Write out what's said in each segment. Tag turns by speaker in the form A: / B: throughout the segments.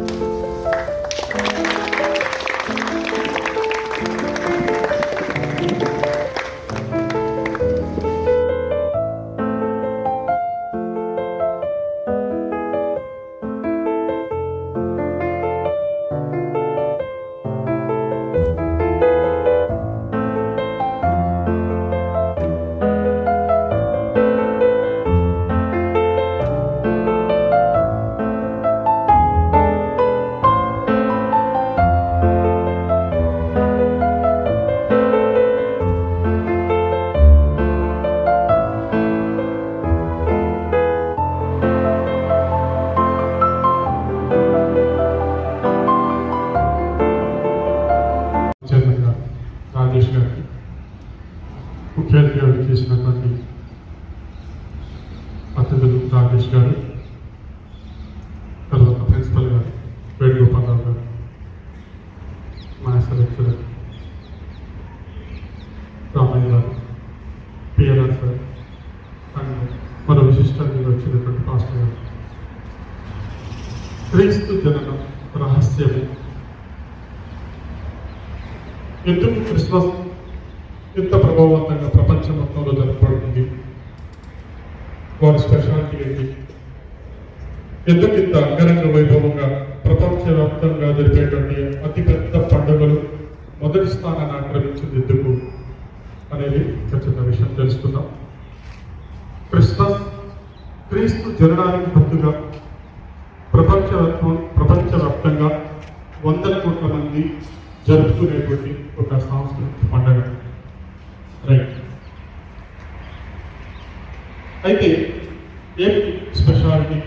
A: thank you ముఖ్య అతిథిగా చేసినటువంటి అతిథులు రాకేష్ గారు తర్వాత ప్రిన్సిపల్ గారు వేణుగోపాలరావు గారు మాస్టర్ లెక్చరర్ రామయ్య గారు పిఎల్ఆర్ సార్ అండ్ మరో విశిష్ట వచ్చినటువంటి పాస్టర్ గారు. క్రీస్తు జననం రహస్యమే. ఎందుకు క్రిస్మస్ ఎంత ప్రభావవంతంగా ప్రపంచం మొత్తంలో జరపబడుతుంది వారి స్పెషాలిటీ ఏంటి? ఎందుకు అంగరంగ వైభవంగా ప్రపంచవ్యాప్తంగా జరిపేటువంటి అతిపెద్ద పండుగలు మొదటి స్థానాన్ని ఆక్రమించింది ఎందుకు అనేది ఖచ్చితంగా విషయం తెలుసుకుందాం. క్రిస్మస్ క్రీస్తు జనడానికి ముందుగా ప్రపంచవ్యాప్తం ప్రపంచవ్యాప్తంగా వందల కోట్ల మంది జరుపుకునేటువంటి ఒక సాంస్కృతిక అయితే ఏమిటి స్పెషాలిటీ?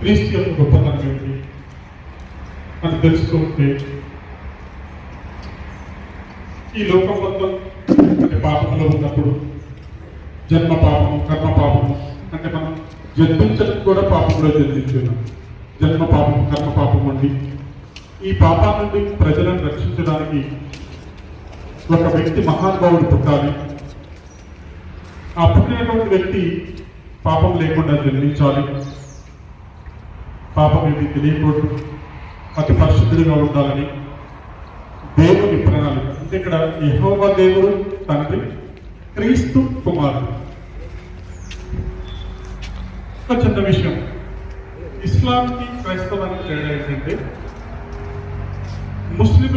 A: క్రీస్తు యొక్క గొప్పతనం ఏంటి? అని తెలుసుకుంటే ఈ లోకం మొత్తం అంటే పాపంలో ఉన్నప్పుడు జన్మ పాపము కర్మ పాపము అంటే మనం జన్మించడం కూడా పాపంలో జన్మించున్నాం జన్మ పాపం కర్మ పాపం అండి. ఈ పాపాల నుండి ప్రజలను రక్షించడానికి ఒక వ్యక్తి మహానుభావుడు పుట్టాలి. ఆ పుట్టినటువంటి వ్యక్తి పాపం లేకుండా జన్మించాలి. పాపం ఏది తెలియకూడదు. అతి పరిశుద్ధుడిగా ఉండాలని దేవుని ప్రణాళిక. అంటే ఇక్కడ యహోవ దేవుడు తండ్రి క్రీస్తు కుమారుడు. ఒక చిన్న విషయం. ఇస్లాంకి క్రైస్తవానికి తేడా ఏంటంటే ముస్లిం